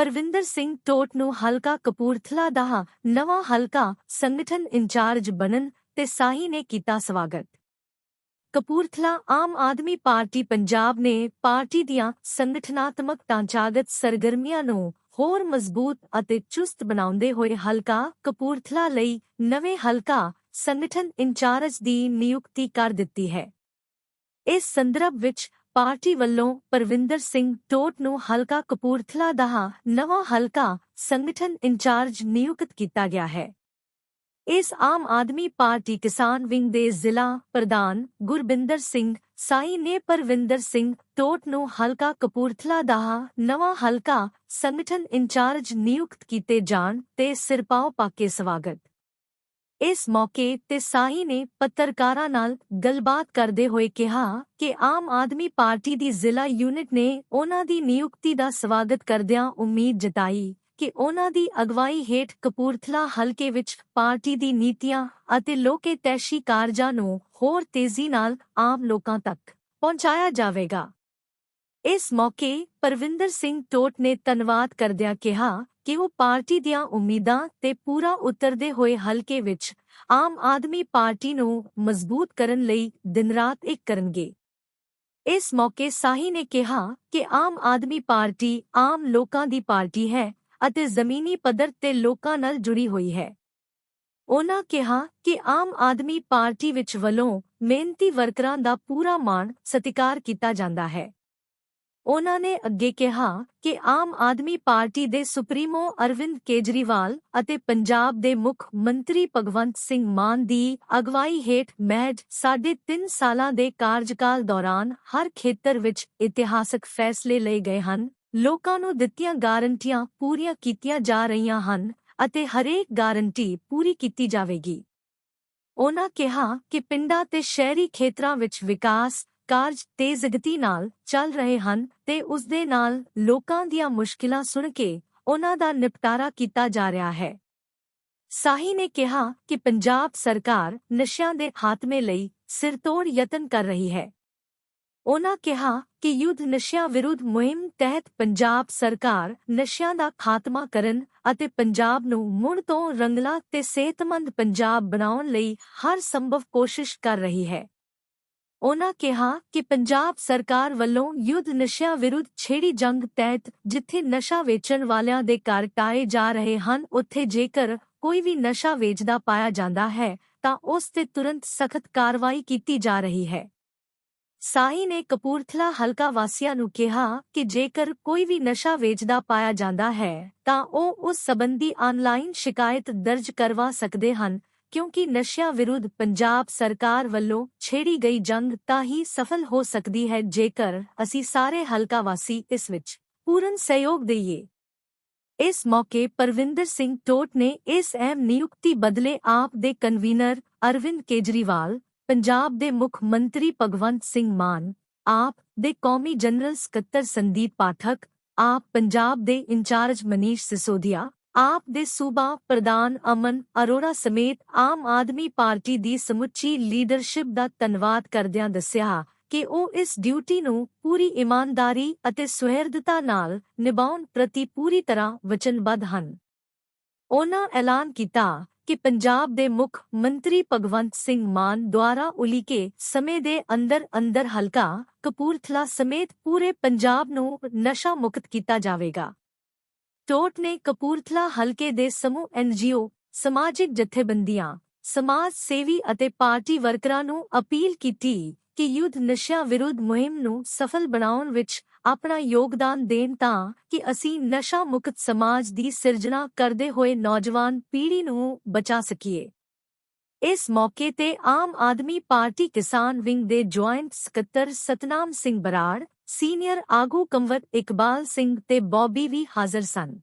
ਪਰਵਿੰਦਰ ਸਿੰਘ ਟੋਟ ਨੂੰ ਹਲਕਾ ਕਪੂਰਥਲਾ ਦਾ ਨਵਾਂ ਹਲਕਾ ਸੰਗਠਨ ਇੰਚਾਰਜ ਬਣਨ ਤੇ ਸਾਹੀ ਨੇ ਕੀਤਾ ਸਵਾਗਤ। ਕਪੂਰਥਲਾ ਆਮ ਆਦਮੀ ਪਾਰਟੀ ਪੰਜਾਬ ਨੇ ਪਾਰਟੀ ਦੀਆਂ ਸੰਗਠਨਾਤਮਕ ਢਾਂਚਾਗਤ ਸਰਗਰਮੀਆਂ ਨੂੰ ਹੋਰ ਮਜ਼ਬੂਤ ਅਤੇ ਚੁਸਤ ਬਣਾਉਂਦੇ ਹੋਏ ਹਲਕਾ ਕਪੂਰਥਲਾ ਲਈ ਨਵੇਂ ਹਲਕਾ ਸੰਗਠਨ ਇੰਚਾਰਜ ਦੀ ਨਿਯੁਕਤੀ ਕਰ ਦਿੱਤੀ ਹੈ। ਇਸ ਸੰਦਰਭ ਵਿੱਚ ਪਾਰਟੀ ਵੱਲੋਂ ਪਰਵਿੰਦਰ ਸਿੰਘ ਟੋਟ ਨੂੰ ਹਲਕਾ ਕਪੂਰਥਲਾ ਦਾ ਨਵਾਂ ਹਲਕਾ ਸੰਗਠਨ ਇੰਚਾਰਜ ਨਿਯੁਕਤ ਕੀਤਾ ਗਿਆ ਹੈ। ਇਸ ਆਮ ਆਦਮੀ ਪਾਰਟੀ ਕਿਸਾਨ ਵਿੰਗ ਦੇ ਜ਼ਿਲ੍ਹਾ ਪ੍ਰਧਾਨ ਗੁਰਬਿੰਦਰ ਸਿੰਘ ਸਾਈ ਨੇ ਪਰਵਿੰਦਰ ਸਿੰਘ ਟੋਟ ਨੂੰ ਹਲਕਾ ਕਪੂਰਥਲਾ ਦਾ ਨਵਾਂ ਹਲਕਾ ਸੰਗਠਨ ਇੰਚਾਰਜ ਨਿਯੁਕਤ ਕੀਤੇ ਜਾਣ ਤੇ ਸਿਰਪਾਓ ਪਾਕੇ ਸਵਾਗਤ। ਇਸ ਮੌਕੇ ਤੇ ਸਾਹੀ ਨੇ ਪੱਤਰਕਾਰਾਂ ਨਾਲ ਗੱਲਬਾਤ ਕਰਦੇ ਹੋਏ ਕਿਹਾ ਕਿ ਆਮ ਆਦਮੀ ਪਾਰਟੀ ਦੀ ਜ਼ਿਲ੍ਹਾ ਯੂਨਿਟ ਨੇ ਉਹਨਾਂ ਦੀ ਨਿਯੁਕਤੀ ਦਾ ਸਵਾਗਤ ਕਰਦਿਆਂ ਉਮੀਦ ਜਤਾਈ ਕਿ ਉਹਨਾਂ ਦੀ ਅਗਵਾਈ ਹੇਠ ਕਪੂਰਥਲਾ ਹਲਕੇ ਵਿੱਚ ਪਾਰਟੀ ਦੀ ਨੀਤੀਆਂ ਅਤੇ ਲੋਕੇ ਤੈਸ਼ੀ ਕਾਰਜਾਂ ਨੂੰ ਹੋਰ ਤੇਜ਼ੀ ਨਾਲ ਆਮ ਲੋਕਾਂ ਤੱਕ ਪਹੁੰਚਾਇਆ ਜਾਵੇਗਾ। ਇਸ ਮੌਕੇ ਪਰਵਿੰਦਰ ਸਿੰਘ ਟੋਟ ਨੇ ਧੰਨਵਾਦ ਕਰਦਿਆਂ ਕਿਹਾ ਕਿ ਉਹ ਪਾਰਟੀ ਦੀਆਂ ਉਮੀਦਾਂ ਤੇ ਪੂਰਾ ਉਤਰਦੇ ਹੋਏ ਹਲਕੇ ਵਿੱਚ ਆਮ ਆਦਮੀ ਪਾਰਟੀ ਨੂੰ ਮਜ਼ਬੂਤ ਕਰਨ ਲਈ ਦਿਨ-ਰਾਤ ਇੱਕ ਕਰਨਗੇ। ਇਸ ਮੌਕੇ ਸਾਹੀ ਨੇ ਕਿਹਾ ਕਿ ਆਮ ਆਦਮੀ ਪਾਰਟੀ ਆਮ ਲੋਕਾਂ ਦੀ ਪਾਰਟੀ ਹੈ ਅਤੇ ਜ਼ਮੀਨੀ ਪੱਧਰ ਤੇ ਲੋਕਾਂ ਨਾਲ ਜੁੜੀ ਹੋਈ ਹੈ। ਉਹਨਾਂ ਕਿਹਾ ਕਿ ਆਮ ਆਦਮੀ ਪਾਰਟੀ ਵਿੱਚ ਵੱਲੋਂ ਮਿਹਨਤੀ ਵਰਕਰਾਂ ਦਾ ਪੂਰਾ ਮਾਣ ਸਤਿਕਾਰ ਕੀਤਾ ਜਾਂਦਾ ਹੈ। ਉਹਨਾਂ ਨੇ ਅੱਗੇ ਕਿਹਾ ਕਿ ਆਮ ਆਦਮੀ ਪਾਰਟੀ ਦੇ ਸੁਪਰੀਮੋ ਅਰਵਿੰਦ ਕੇਜਰੀਵਾਲ ਅਤੇ ਪੰਜਾਬ ਦੇ ਮੁੱਖ ਮੰਤਰੀ ਭਗਵੰਤ ਸਿੰਘ ਮਾਨ ਦੀ ਅਗਵਾਈ ਹੇਠ ਮਹਿਜ ਸਾਢੇ 3 ਸਾਲਾਂ ਦੇ ਕਾਰਜਕਾਲ ਦੌਰਾਨ ਹਰ ਖੇਤਰ ਵਿੱਚ ਇਤਿਹਾਸਕ ਫੈਸਲੇ ਲਏ ਗਏ ਹਨ। ਲੋਕਾਂ ਨੂੰ ਦਿੱਤੀਆਂ ਗਾਰੰਟੀਆਂ ਪੂਰੀਆਂ ਕੀਤੀਆਂ ਜਾ ਰਹੀਆਂ ਹਨ ਅਤੇ ਹਰੇਕ ਗਾਰੰਟੀ ਪੂਰੀ ਕੀਤੀ ਜਾਵੇਗੀ। ਉਹਨਾਂ ਕਿਹਾ ਕਿ ਪਿੰਡਾਂ ਤੇ ਸ਼ਹਿਰੀ ਖੇਤਰਾਂ ਵਿੱਚ ਵਿਕਾਸ ਕਾਰਜ ਤੇਜ਼ਗਤੀ ਨਾਲ ਚੱਲ ਰਹੇ ਹਨ ਤੇ ਉਸ ਦੇ ਨਾਲ ਲੋਕਾਂ ਦੀਆਂ ਮੁਸ਼ਕਿਲਾਂ ਸੁਣ ਕੇ ਉਹਨਾਂ ਦਾ ਨਿਪਟਾਰਾ ਕੀਤਾ ਜਾ ਰਿਹਾ ਹੈ। ਸਾਹੀ ਨੇ ਕਿਹਾ ਕਿ ਪੰਜਾਬ ਸਰਕਾਰ ਨਸ਼ਿਆਂ ਦੇ ਖਾਤਮੇ ਲਈ ਸਿਰਤੋੜ ਯਤਨ ਕਰ ਰਹੀ ਹੈ। ਉਹਨਾਂ ਕਿਹਾ ਕਿ ਯੁੱਧ ਨਸ਼ਿਆਂ ਵਿਰੁੱਧ ਮੁਹਿੰਮ ਤਹਿਤ ਪੰਜਾਬ ਸਰਕਾਰ ਨਸ਼ਿਆਂ ਦਾ ਖਾਤਮਾ ਕਰਨ ਅਤੇ ਪੰਜਾਬ ਨੂੰ ਮੁੜ ਤੋਂ ਰੰਗਲਾ ਤੇ ਸਿਹਤਮੰਦ ਪੰਜਾਬ ਬਣਾਉਣ ਲਈ ਹਰ ਸੰਭਵ ਕੋਸ਼ਿਸ਼ ਕਰ ਰਹੀ ਹੈ। ਉਨ੍ਹਾਂ ਕਿਹਾ ਕਿ ਪੰਜਾਬ ਸਰਕਾਰ ਵੱਲੋਂ ਯੁੱਧ ਨਸ਼ਿਆਂ ਵਿਰੁੱਧ ਛੇੜੀ ਜੰਗ ਤਹਿਤ ਜਿੱਥੇ ਨਸ਼ਾ ਵੇਚਣ ਵਾਲਿਆਂ ਦੇ ਘਰ ਟਾਏ ਜਾ ਰਹੇ ਹਨ, ਉੱਥੇ ਜੇਕਰ ਕੋਈ ਵੀ ਨਸ਼ਾ ਵੇਚਦਾ ਪਾਇਆ ਜਾਂਦਾ ਹੈ, ਤਾਂ ਉਸ ਤੇ ਤੁਰੰਤ ਸਖਤ ਕਾਰਵਾਈ ਕੀਤੀ ਜਾ ਰਹੀ ਹੈ। ਸਾਹੀ ਨੇ ਕਪੂਰਥਲਾ ਹਲਕਾ ਵਾਸੀਆਂ ਨੂੰ ਕਿਹਾ ਕਿ ਜੇਕਰ ਕੋਈ ਵੀ ਨਸ਼ਾ ਵੇਚਦਾ ਪਾਇਆ ਜਾਂਦਾ ਹੈ, ਤਾਂ ਉਹ ਉਸ ਸਬੰਧੀ ਆਨਲਾਈਨ ਸ਼ਿਕਾਇਤ ਦਰਜ ਕਰਵਾ ਸਕਦੇ ਹਨ ਕਿਉਂਕਿ ਨਸ਼ਿਆਂ ਵਿਰੁੱਧ ਪੰਜਾਬ ਸਰਕਾਰ ਵੱਲੋਂ ਛੇੜੀ ਗਈ ਜੰਗ ਤਾਂ ਹੀ ਸਫਲ ਹੋ ਸਕਦੀ ਹੈ ਜੇਕਰ ਅਸੀਂ ਸਾਰੇ ਹਲਕਾ ਵਾਸੀ ਇਸ ਵਿੱਚ ਪੂਰਨ ਸਹਿਯੋਗ ਦੇਈਏ ਇਸ ਮੌਕੇ ਪਰਵਿੰਦਰ ਸਿੰਘ ਟੋਟ ਨੇ ਇਸ ਅਹਿਮ ਨਿਯੁਕਤੀ ਬਦਲੇ ਆਪ ਦੇ ਕਨਵੀਨਰ ਅਰਵਿੰਦ ਕੇਜਰੀਵਾਲ ਪੰਜਾਬ ਦੇ ਮੁੱਖ ਮੰਤਰੀ ਭਗਵੰਤ ਸਿੰਘ ਮਾਨ ਆਪ ਦੇ ਕੌਮੀ ਜਨਰਲ ਸਕੱਤਰ ਸੰਦੀਪ ਪਾਠਕ ਆਪ ਪੰਜਾਬ ਦੇ ਇੰਚਾਰਜ ਮਨੀਸ਼ ਸਿਸੋਦੀਆ ਆਪ ਦੇ ਸੂਬਾ ਪ੍ਰਧਾਨ ਅਮਨ ਅਰੋੜਾ ਸਮੇਤ ਆਮ ਆਦਮੀ ਪਾਰਟੀ ਦੀ ਸਮੁੱਚੀ ਲੀਡਰਸ਼ਿਪ ਦਾ ਧੰਨਵਾਦ ਕਰਦਿਆਂ ਦੱਸਿਆ ਕਿ ਉਹ ਇਸ ਡਿਊਟੀ ਨੂੰ ਪੂਰੀ ਇਮਾਨਦਾਰੀ ਅਤੇ ਸੁਹਿਰਦਤਾ ਨਾਲ ਨਿਭਾਉਣ ਪ੍ਰਤੀ ਪੂਰੀ ਤਰ੍ਹਾਂ ਵਚਨਬੱਧ ਹਨ। ਉਹਨਾਂ ਐਲਾਨ ਕੀਤਾ ਕਿ ਪੰਜਾਬ ਦੇ ਮੁੱਖ ਮੰਤਰੀ ਭਗਵੰਤ ਸਿੰਘ ਮਾਨ ਦੁਆਰਾ ਉਲੀਕੇ ਸਮੇਂ ਦੇ ਅੰਦਰ ਅੰਦਰ ਹਲਕਾ ਕਪੂਰਥਲਾ ਸਮੇਤ ਪੂਰੇ ਪੰਜਾਬ ਨੂੰ ਨਸ਼ਾ ਮੁਕਤ ਕੀਤਾ ਜਾਵੇਗਾ। ਟੋਟ ਨੇ ਕਪੂਰਥਲਾ ਹਲਕੇ ਦੇ ਸਮੂਹ ਐਨਜੀਓ ਸਮਾਜਿਕ ਜਥੇਬੰਦੀਆਂ ਸਮਾਜ ਸੇਵੀ ਅਤੇ ਪਾਰਟੀ ਵਰਕਰਾਂ ਨੂੰ ਅਪੀਲ ਕੀਤੀ ਕਿ ਯੁੱਧ ਨਸ਼ਿਆਂ ਵਿਰੁੱਧ ਮੁਹਿੰਮ ਨੂੰ ਸਫਲ ਬਣਾਉਣ ਵਿੱਚ ਆਪਣਾ ਯੋਗਦਾਨ ਦੇਣ ਤਾਂ ਕਿ ਅਸੀਂ ਨਸ਼ਾ ਮੁਕਤ ਸਮਾਜ ਦੀ ਸਿਰਜਣਾ ਕਰਦੇ ਹੋਏ ਨੌਜਵਾਨ ਪੀੜ੍ਹੀ ਨੂੰ ਬਚਾ ਸਕੀਏ ਇਸ ਮੌਕੇ ਤੇ ਆਮ ਆਦਮੀ ਪਾਰਟੀ ਕਿਸਾਨ ਵਿੰਗ ਦੇ ਜੁਆਇੰਟ ਸਕੱਤਰ ਸਤਨਾਮ ਸਿੰਘ ਬਰਾੜ ਸੀਨੀਅਰ ਆਗੂ ਕੰਵਤ ਇਕਬਾਲ ਸਿੰਘ ਤੇ ਬੌਬੀ ਵੀ ਹਾਜ਼ਰ ਸਨ